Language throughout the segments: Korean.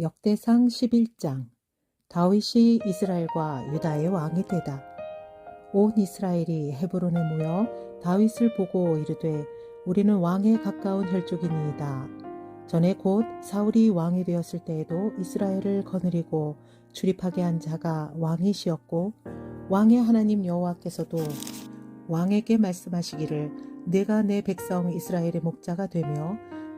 역대상 11장 다윗이 이스라엘과 유다의 왕이 되다. 온 이스라엘이 헤브론에 모여 다윗을 보고 이르되 우리는 왕에 가까운 혈족이니이다. 전에 곧 사울이 왕이 되었을 때에도 이스라엘을 거느리고 출입하게 한 자가 왕이시었고 왕의 하나님 여호와께서도 왕에게 말씀하시기를 내가 내 백성 이스라엘의 목자가 되며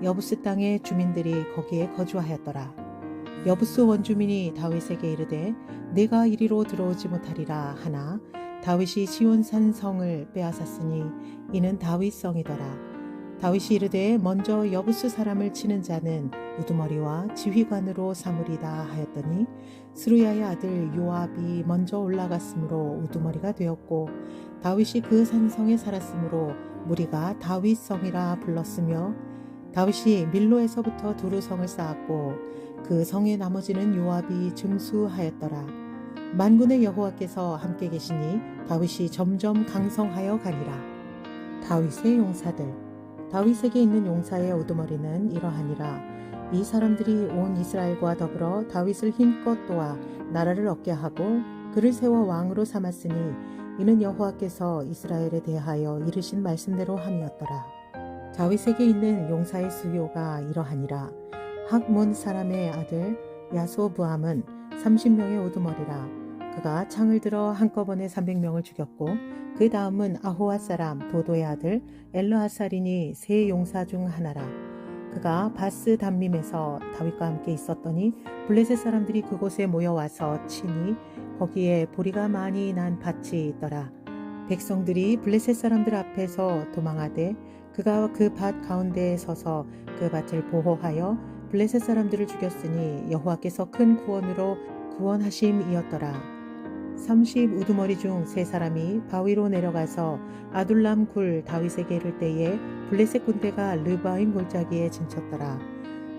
여부스 땅의 주민들이 거기에 거주하였더라. 여부스 원주민이 다윗에게 이르되 내가 이리로 들어오지 못하리라 하나 다윗이 시온산 성을 빼앗았으니 이는 다윗 성이더라. 다윗이 이르되 먼저 여부스 사람을 치는 자는 우두머리와 지휘관으로 삼으리다 하였더니 스루야의 아들 요압이 먼저 올라갔으므로 우두머리가 되었고 다윗이 그 산성에 살았으므로 무리가 다윗 성이라 불렀으며 다윗이 밀로에서부터 두루성을 쌓았고 그 성의 나머지는 요압이 증수하였더라. 만군의 여호와께서 함께 계시니 다윗이 점점 강성하여 가니라. 다윗의 용사들 다윗에게 있는 용사의 우두머리는 이러하니라. 이 사람들이 온 이스라엘과 더불어 다윗을 힘껏 도와 나라를 얻게 하고 그를 세워 왕으로 삼았으니 이는 여호와께서 이스라엘에 대하여 이르신 말씀대로 함이었더라. 다윗에게 있는 용사의 수요가 이러하니라. 학문 사람의 아들 야소부함은 30명의 우두머리라. 그가 창을 들어 한꺼번에 300명을 죽였고 그 다음은 아호와 사람 도도의 아들 엘르하살이니 세 용사 중 하나라. 그가 바스 담림에서 다윗과 함께 있었더니 블레셋 사람들이 그곳에 모여와서 치니 거기에 보리가 많이 난 밭이 있더라. 백성들이 블레셋 사람들 앞에서 도망하되 그가 그 밭 가운데에 서서 그 밭을 보호하여 블레셋 사람들을 죽였으니 여호와께서 큰 구원으로 구원하심이었더라. 30 우두머리 중 세 사람이 바위로 내려가서 아둘람 굴 다윗에게 이를 때에 블레셋 군대가 르바임 골짜기에 진쳤더라.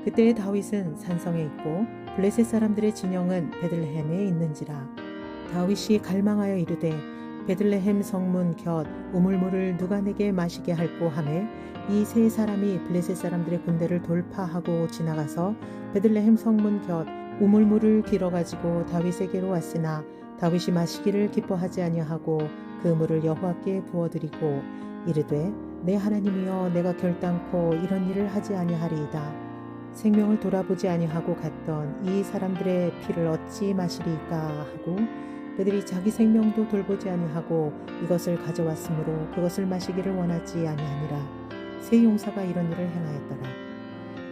그때 다윗은 산성에 있고 블레셋 사람들의 진영은 베들레헴에 있는지라. 다윗이 갈망하여 이르되 베들레헴 성문 곁 우물물을 누가 내게 마시게 할꼬 하매 이 세 사람이 블레셋 사람들의 군대를 돌파하고 지나가서 베들레헴 성문 곁 우물물을 길어가지고 다윗에게로 왔으나 다윗이 마시기를 기뻐하지 아니하고 그 물을 여호와께 부어드리고 이르되 내 하나님이여 내가 결단코 이런 일을 하지 아니하리이다. 생명을 돌아보지 아니하고 갔던 이 사람들의 피를 어찌 마시리까 하고 그들이 자기 생명도 돌보지 아니하고 이것을 가져왔으므로 그것을 마시기를 원하지 아니하니라. 세 용사가 이런 일을 행하였더라.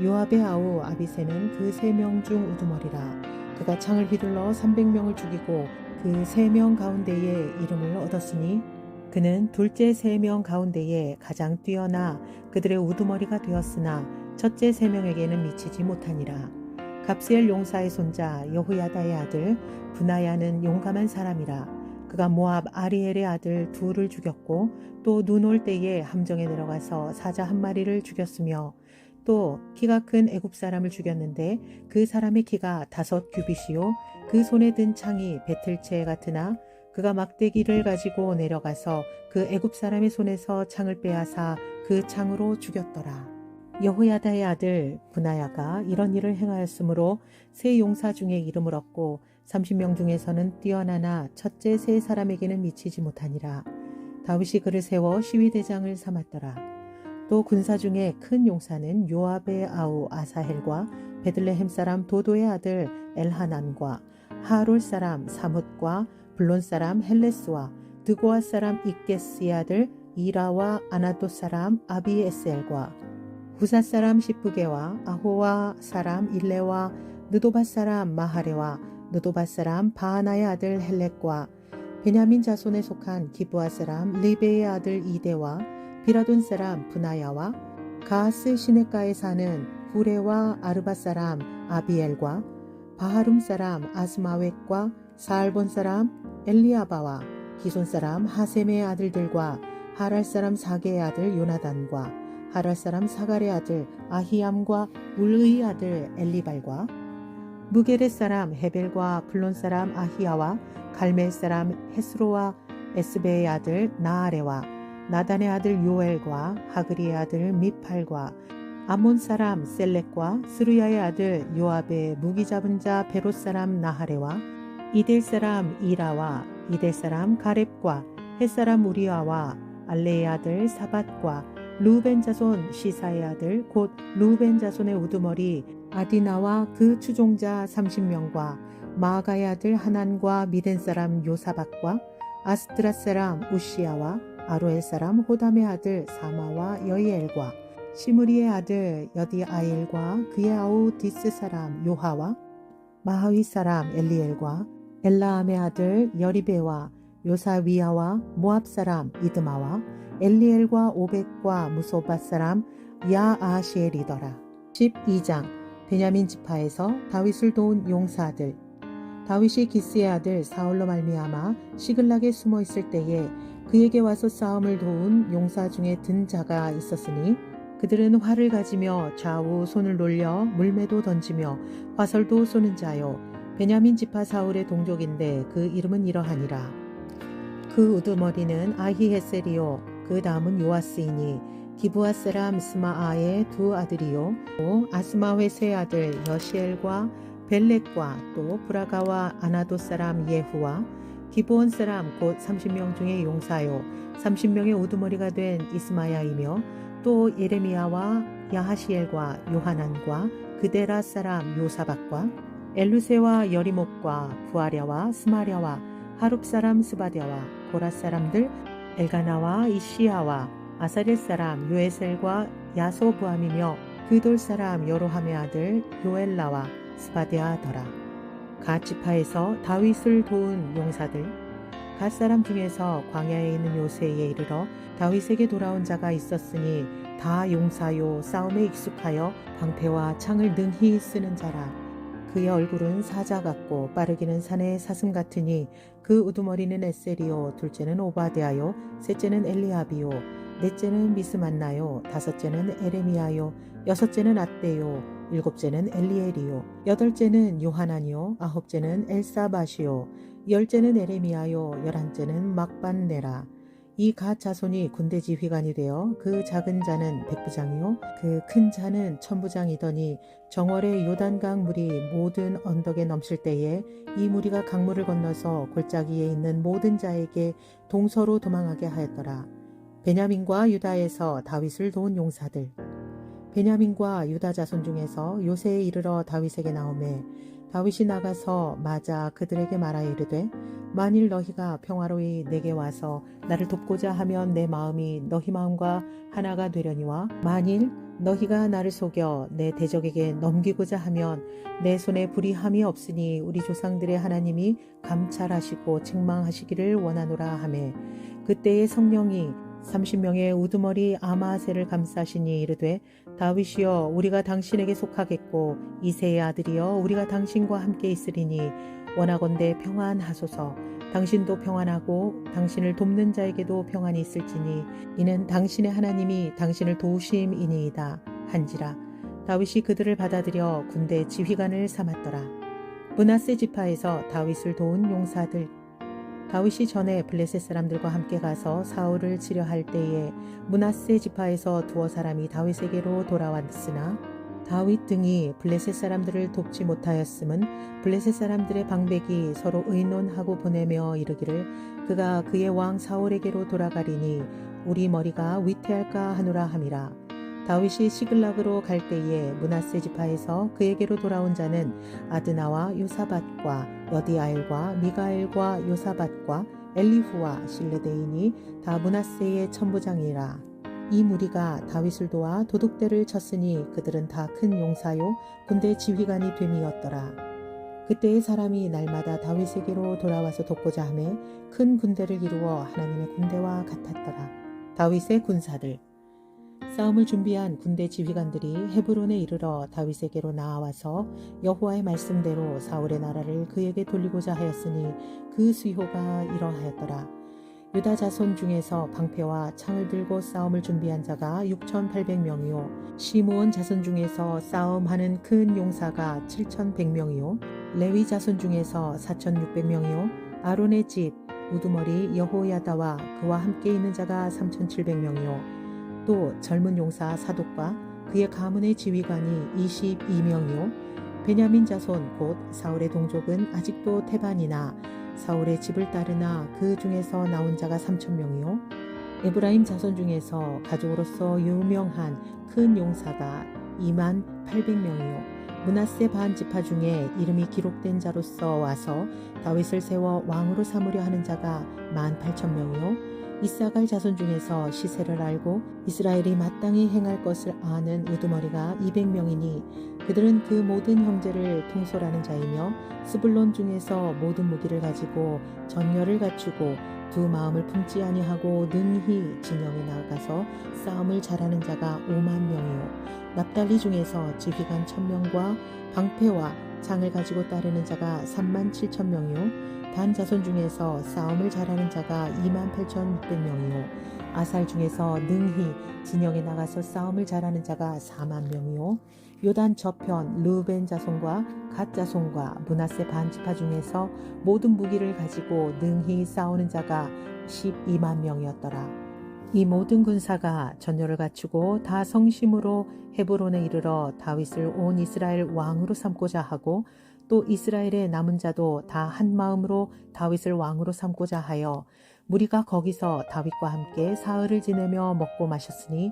요압의 아우 아비세는 그 세 명 중 우두머리라. 그가 창을 휘둘러 300명을 죽이고 그 세 명 가운데에 이름을 얻었으니 그는 둘째 세 명 가운데에 가장 뛰어나 그들의 우두머리가 되었으나 첫째 세 명에게는 미치지 못하니라. 갑스엘 용사의 손자 여호야다의 아들 분하야는 용감한 사람이라. 그가 모압 아리엘의 아들 둘을 죽였고 또 눈 올 때에 함정에 들어가서 사자 한 마리를 죽였으며 또 키가 큰 애굽 사람을 죽였는데 그 사람의 키가 다섯 규빗이요 그 손에 든 창이 배틀채 같으나 그가 막대기를 가지고 내려가서 그 애굽 사람의 손에서 창을 빼앗아 그 창으로 죽였더라. 여호야다의 아들 분하야가 이런 일을 행하였으므로 세 용사 중에 이름을 얻고 30명 중에서는 뛰어나나 첫째 세 사람에게는 미치지 못하니라. 다윗이 그를 세워 시위대장을 삼았더라. 또 군사 중에 큰 용사는 요압의 아우 아사헬과 베들레헴 사람 도도의 아들 엘하난과 하롤 사람 사뭇과 블론 사람 헬레스와 드고아 사람 이게스의 아들 이라와 아나도 사람 아비에셀과 후사 사람 시프게와 아호와 사람 일레와 느도바 사람 마하레와 느도바 사람 바하나의 아들 헬렉과 베냐민 자손에 속한 기브아 사람 리베의 아들 이데와 비라돈 사람 분하야와 가스 시네가에 사는 후레와 아르바 사람 아비엘과 바하룸 사람 아스마웻과 사알본 사람 엘리아바와 기손 사람 하셈의 아들들과 하랄 사람 사게의 아들 요나단과 하랄 사람 사갈의 아들 아히암과 울의 아들 엘리발과 무게렛 사람 헤벨과 블론 사람 아히야와 갈멜 사람 헤스로와 에스베의 아들 나아레와 나단의 아들 요엘과 하그리의 아들 미팔과 아몬 사람 셀렉과 스루야의 아들 요압의 무기 잡은 자 베롯 사람 나하레와 이델 사람 이라와 이델 사람 가렙과 헷 사람 우리아와 알레의 아들 사밧과 루벤 자손 시사의 아들 곧 루벤 자손의 우두머리 아디나와 그 추종자 30명과 마가의 아들 하난과 미덴 사람 요사박과 아스트라 사람 우시아와 아로엘 사람 호담의 아들 사마와 여이엘과 시므리의 아들 여디아일과 그의 아우 디스 사람 요하와 마하위 사람 엘리엘과 엘라암의 아들 여리베와 요사위아와 모압 사람 이드마와 엘리엘과 오벳과 무소바 사람 야아시엘이더라. 12장 베냐민 지파에서 다윗을 도운 용사들. 다윗이 기스의 아들 사울로 말미암아 시글락에 숨어 있을 때에 그에게 와서 싸움을 도운 용사 중에 든 자가 있었으니 그들은 활을 가지며 좌우 손을 놀려 물매도 던지며 화살도 쏘는 자요. 베냐민 지파 사울의 동족인데 그 이름은 이러하니라. 그 우두머리는 아히헤셀이요 그 다음은 요아스이니 기부아 사람 스마아의 두 아들이요. 또 아스마회 세 아들 여시엘과 벨렉과 또 브라가와 아나도 사람 예후와 기브온 사람 곧 30명 중의 용사요. 30명의 우두머리가 된 이스마야이며 또 예레미야와 야하시엘과 요하난과 그데라 사람 요사박과 엘루세와 여리목과 부아랴와 스마랴와 하룹 사람 스바랴와 고라 사람들 엘가나와 이시야와 아사릴 사람 요에셀과 야소부함이며 그돌 사람 여로함의 아들 요엘라와 스바데아더라. 가지파에서 다윗을 도운 용사들 갓 사람 중에서 광야에 있는 요새에 이르러 다윗에게 돌아온 자가 있었으니 다 용사요 싸움에 익숙하여 방패와 창을 능히 쓰는 자라 그의 얼굴은 사자 같고 빠르기는 산의 사슴 같으니 그 우두머리는 에셀이요 둘째는 오바데아요 셋째는 엘리압이요 넷째는 미스만나요 다섯째는 에레미야요 여섯째는 아떼요 일곱째는 엘리엘이요 여덟째는 요하나니요 아홉째는 엘사바시요 열째는 에레미야요 열한째는 막반네라 이가 자손이 군대 지휘관이 되어 그 작은 자는 백부장이요 그 큰 자는 천부장이더니 정월의 요단강 물이 모든 언덕에 넘칠 때에 이 무리가 강물을 건너서 골짜기에 있는 모든 자에게 동서로 도망하게 하였더라. 베냐민과 유다에서 다윗을 도운 용사들. 베냐민과 유다 자손 중에서 요새에 이르러 다윗에게 나오매 다윗이 나가서 맞아 그들에게 말하여 이르되 만일 너희가 평화로이 내게 와서 나를 돕고자 하면 내 마음이 너희 마음과 하나가 되려니와 만일 너희가 나를 속여 내 대적에게 넘기고자 하면 내 손에 불의함이 없으니 우리 조상들의 하나님이 감찰하시고 책망하시기를 원하노라 하매 그때의 성령이 30명의 우두머리 아마세를 감싸시니 이르되 다윗이여 우리가 당신에게 속하겠고 이세의 아들이여 우리가 당신과 함께 있으리니 원하건대 평안하소서. 당신도 평안하고 당신을 돕는 자에게도 평안이 있을지니 이는 당신의 하나님이 당신을 도우심이니이다 한지라. 다윗이 그들을 받아들여 군대 지휘관을 삼았더라. 문하세 지파에서 다윗을 도운 용사들 다윗이 전에 블레셋 사람들과 함께 가서 사울을 치려할 때에 문하세 지파에서 두어 사람이 다윗에게로 돌아왔으나 다윗 등이 블레셋 사람들을 돕지 못하였음은 블레셋 사람들의 방백이 서로 의논하고 보내며 이르기를 그가 그의 왕 사울에게로 돌아가리니 우리 머리가 위태할까 하노라 함이라. 다윗이 시글락으로 갈 때에 문하세 지파에서 그에게로 돌아온 자는 아드나와 요사밭과 여디아엘과 미가엘과 요사밭과 엘리후와 실레데인이 다 문하세의 천부장이라. 이 무리가 다윗을 도와 도둑대를 쳤으니 그들은 다 큰 용사요 군대 지휘관이 됨이었더라. 그때의 사람이 날마다 다윗에게로 돌아와서 돕고자 하매 큰 군대를 이루어 하나님의 군대와 같았더라. 다윗의 군사들 싸움을 준비한 군대 지휘관들이 헤브론에 이르러 다윗에게로 나아와서 여호와의 말씀대로 사울의 나라를 그에게 돌리고자 하였으니 그 수효가 이러하였더라. 유다 자손 중에서 방패와 창을 들고 싸움을 준비한 자가 6,800명이요. 시므온 자손 중에서 싸움하는 큰 용사가 7,100명이요. 레위 자손 중에서 4,600명이요. 아론의 집 우두머리 여호야다와 그와 함께 있는 자가 3,700명이요. 또 젊은 용사 사독과 그의 가문의 지휘관이 22명이요. 베냐민 자손 곧 사울의 동족은 아직도 태반이나 사울의 집을 따르나 그 중에서 나온 자가 3천 명이요. 에브라임 자손 중에서 가족으로서 유명한 큰 용사가 2만 800명이요. 문하세 반 지파 중에 이름이 기록된 자로서 와서 다윗을 세워 왕으로 삼으려 하는 자가 1만 8천 명이요. 이사갈 자손 중에서 시세를 알고 이스라엘이 마땅히 행할 것을 아는 우두머리가 200명이니 그들은 그 모든 형제를 통솔하는 자이며 스불론 중에서 모든 무기를 가지고 전열을 갖추고 두 마음을 품지 아니하고 능히 진영에 나가서 싸움을 잘하는 자가 5만 명이요. 납달리 중에서 지휘관 1000명과 방패와 창을 가지고 따르는 자가 3만 7천 명이요. 단 자손 중에서 싸움을 잘하는 자가 2만 8,600명이요. 아살 중에서 능히 진영에 나가서 싸움을 잘하는 자가 4만 명이요. 요단 저편 르벤 자손과 갓 자손과 문하세 반지파 중에서 모든 무기를 가지고 능히 싸우는 자가 12만 명이었더라. 이 모든 군사가 전열을 갖추고 다 성심으로 헤브론에 이르러 다윗을 온 이스라엘 왕으로 삼고자 하고 또 이스라엘의 남은 자도 다 한 마음으로 다윗을 왕으로 삼고자 하여 무리가 거기서 다윗과 함께 사흘을 지내며 먹고 마셨으니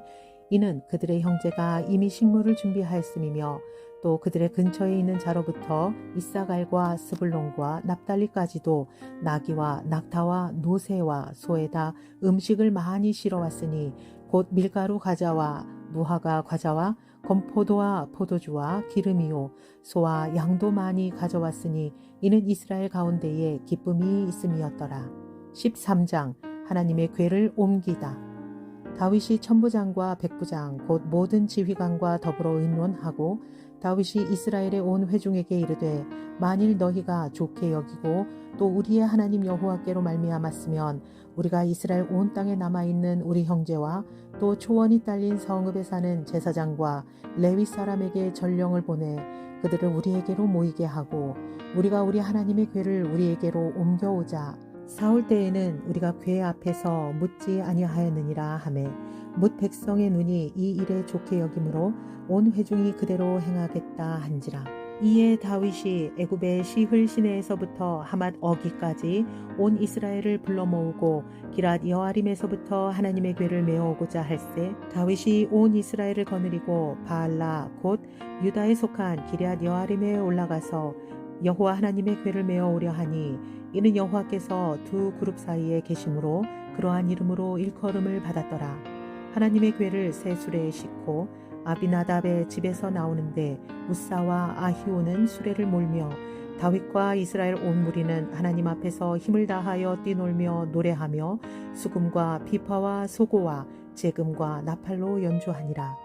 이는 그들의 형제가 이미 식물을 준비하였음이며 또 그들의 근처에 있는 자로부터 이사갈과 스불론과 납달리까지도 나귀와 낙타와 노새와 소에다 음식을 많이 실어왔으니 곧 밀가루 과자와 무화과 과자와 건포도와 포도주와 기름이요 소와 양도 많이 가져왔으니 이는 이스라엘 가운데에 기쁨이 있음이었더라. 13장 하나님의 궤를 옮기다. 다윗이 천부장과 백부장 곧 모든 지휘관과 더불어 의논하고 다윗이 이스라엘의 온 회중에게 이르되 만일 너희가 좋게 여기고 또 우리의 하나님 여호와께로 말미암았으면 우리가 이스라엘 온 땅에 남아 있는 우리 형제와 또 초원이 딸린 성읍에 사는 제사장과 레위 사람에게 전령을 보내 그들을 우리에게로 모이게 하고 우리가 우리 하나님의 궤를 우리에게로 옮겨오자. 사울 때에는 우리가 궤 앞에서 묻지 아니하였느니라 하매 묻 백성의 눈이 이 일에 좋게 여김으로 온 회중이 그대로 행하겠다 한지라. 이에 다윗이 애굽의 시흘 시내에서부터 하맛 어기까지 온 이스라엘을 불러 모으고 기랏 여아림에서부터 하나님의 궤를 메어오고자 할세 다윗이 온 이스라엘을 거느리고 바알라 곧 유다에 속한 기럇 여아림에 올라가서 여호와 하나님의 궤를 메어오려 하니 이는 여호와께서 두 그룹 사이에 계심으로 그러한 이름으로 일컬음을 받았더라 하나님의 궤를 새 수레에 싣고 아비나답의 집에서 나오는데 우사와 아히오는 수레를 몰며 다윗과 이스라엘 온 무리는 하나님 앞에서 힘을 다하여 뛰놀며 노래하며 수금과 비파와 소고와 재금과 나팔로 연주하니라.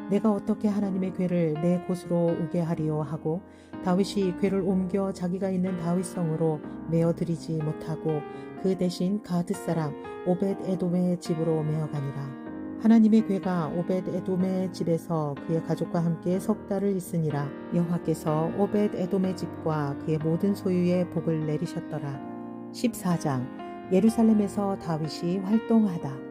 내가 어떻게 하나님의 궤를 내 곳으로 오게 하리요? 하고 다윗이 궤를 옮겨 자기가 있는 다윗성으로 메어들이지 못하고 그 대신 가드 사람 오벳 에돔의 집으로 메어가니라. 하나님의 괴가 오벳 에돔의 집에서 그의 가족과 함께 석 달을 있으니라. 여호와께서 오벳 에돔의 집과 그의 모든 소유에 복을 내리셨더라. 14장. 예루살렘에서 다윗이 활동하다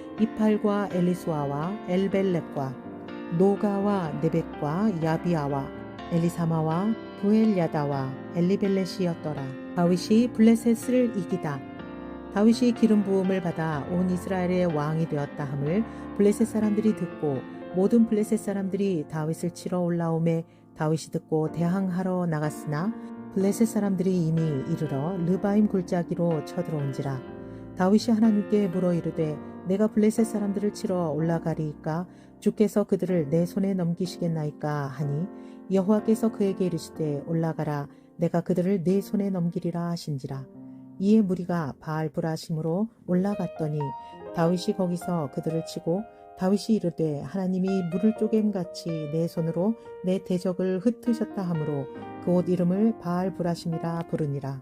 이팔과 엘리수아와 엘벨렙과 노가와 네벡과 야비아와 엘리사마와 부엘야다와 엘리벨렛이었더라. 다윗이 블레셋을 이기다. 다윗이 기름 부음을 받아 온 이스라엘의 왕이 되었다 함을 블레셋 사람들이 듣고 모든 블레셋 사람들이 다윗을 치러 올라오매 다윗이 듣고 대항하러 나갔으나 블레셋 사람들이 이미 이르러 르바임 골짜기로 쳐들어온지라 다윗이 하나님께 물어 이르되 내가 블레셋 사람들을 치러 올라가리이까? 주께서 그들을 내 손에 넘기시겠나이까? 하니 여호와께서 그에게 이르시되 올라가라 내가 그들을 내 손에 넘기리라 하신지라. 이에 무리가 바알브라심으로 올라갔더니 다윗이 거기서 그들을 치고 다윗이 이르되 하나님이 물을 쪼개같이 내 손으로 내 대적을 흩으셨다 하므로 그 옷 이름을 바알브라심이라 부르니라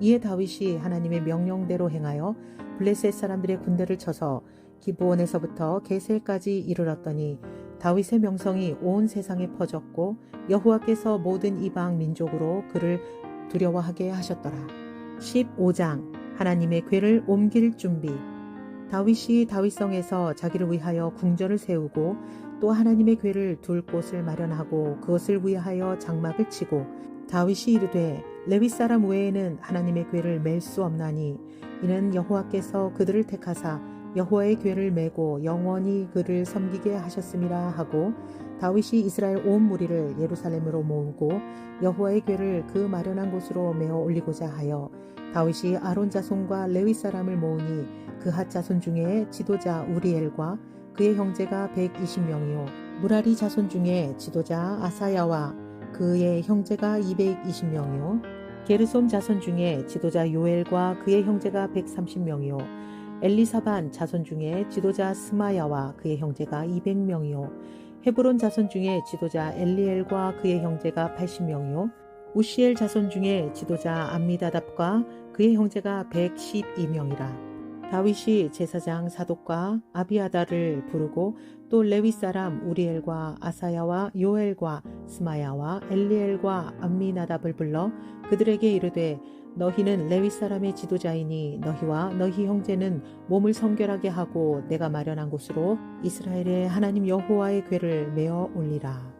이에 다윗이 하나님의 명령대로 행하여 블레셋 사람들의 군대를 쳐서 기브온에서부터 게셀까지 이르렀더니 다윗의 명성이 온 세상에 퍼졌고 여호와께서 모든 이방 민족으로 그를 두려워하게 하셨더라. 15장 하나님의 궤를 옮길 준비 다윗이 다윗성에서 자기를 위하여 궁전을 세우고 또 하나님의 궤를 둘 곳을 마련하고 그것을 위하여 장막을 치고 다윗이 이르되 레위 사람 외에는 하나님의 궤를 맬 수 없나니 이는 여호와께서 그들을 택하사 여호와의 궤를 메고 영원히 그를 섬기게 하셨음이라 하고 다윗이 이스라엘 온 무리를 예루살렘으로 모으고 여호와의 궤를 그 마련한 곳으로 메어 올리고자 하여 다윗이 아론 자손과 레위 사람을 모으니 그핫 자손 중에 지도자 우리엘과 그의 형제가 120명이요. 무라리 자손 중에 지도자 아사야와 그의 형제가 220명이요 게르솜 자손 중에 지도자 요엘과 그의 형제가 130명이요. 엘리사반 자손 중에 지도자 스마야와 그의 형제가 200명이요. 헤브론 자손 중에 지도자 엘리엘과 그의 형제가 80명이요. 우시엘 자손 중에 지도자 암미다답과 그의 형제가 112명이라 다윗이 제사장 사독과 아비아다를 부르고 또 레위 사람 우리엘과 아사야와 요엘과 스마야와 엘리엘과 암미나답을 불러 그들에게 이르되 너희는 레위 사람의 지도자이니 너희와 너희 형제는 몸을 성결하게 하고 내가 마련한 곳으로 이스라엘의 하나님 여호와의 궤를 메어 올리라.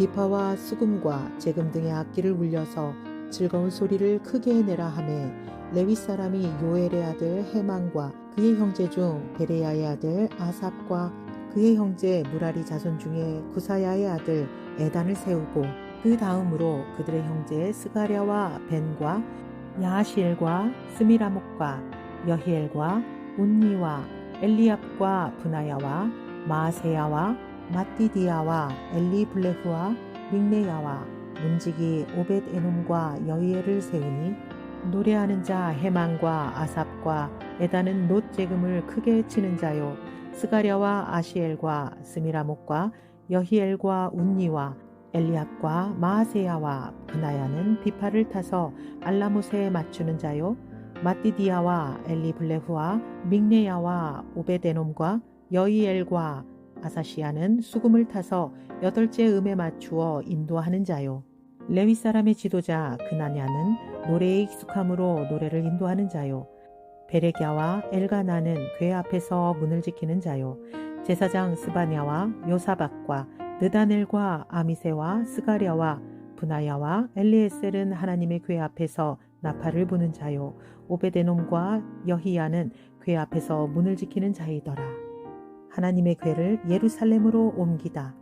비파와 수금과 재금 등의 악기를 울려서 즐거운 소리를 크게 내라 하매 레위 사람이 요엘의 아들 해망과 그의 형제 중 베레야의 아들 아삽과 그의 형제 무라리 자손 중에 구사야의 아들 에단을 세우고 그 다음으로 그들의 형제 스가랴와 벤과 야하시엘과 스미라목과 여히엘과 운니와 엘리압과 분하야와 마세야와 마띠디아와 엘리블레후와 믹네야와 문지기 오벳 에놈과 여이엘을 세우니 노래하는 자 해망과 아삽과 에다는 놋 재금을 크게 치는 자요. 스가랴와 아시엘과 스미라목과 여히엘과 운니와 엘리압과 마세야와 브나야는 비파를 타서 알라못에 맞추는 자요. 마띠디아와 엘리블레후와 믹네야와 오베데놈과 여이엘과 아사시아는 수금을 타서 여덟째 음에 맞추어 인도하는 자요. 레위 사람의 지도자 그나냐는 노래에 익숙함으로 노래를 인도하는 자요. 베레갸와 엘가나는 궤 앞에서 문을 지키는 자요. 제사장 스바냐와 요사박과 느다넬과 아미세와 스가랴와 분하야와 엘리에셀은 하나님의 궤 앞에서 나팔을 부는 자요 오베데놈과 여히야는 궤 앞에서 문을 지키는 자이더라 하나님의 궤를 예루살렘으로 옮기다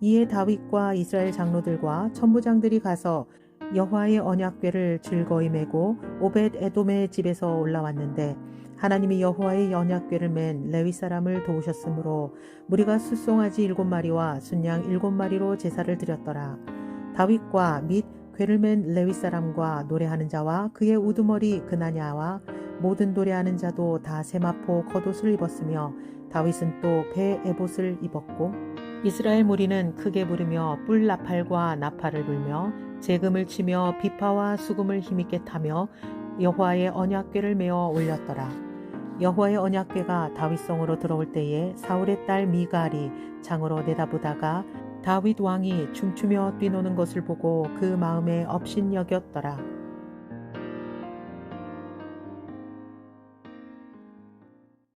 이에 다윗과 이스라엘 장로들과 천부장들이 가서 여호와의 언약궤를 즐거이 메고 오벳 에돔의 집에서 올라왔는데 하나님이 여호와의 언약궤를 맨 레위 사람을 도우셨으므로 무리가 숫송아지 일곱 마리와 순양 일곱 마리로 제사를 드렸더라. 다윗과 및 궤를 맨 레위 사람과 노래하는 자와 그의 우두머리 그나냐와 모든 노래하는 자도 다 세마포 겉옷을 입었으며 다윗은 또 배 에봇을 입었고 이스라엘 무리는 크게 부르며 뿔 나팔과 나팔을 불며 재금을 치며 비파와 수금을 힘있게 타며 여호와의 언약궤를 메어 올렸더라. 여호와의 언약궤가 다윗성으로 들어올 때에 사울의 딸 미갈이 창으로 내다보다가 다윗 왕이 춤추며 뛰노는 것을 보고 그 마음에 업신 여겼더라.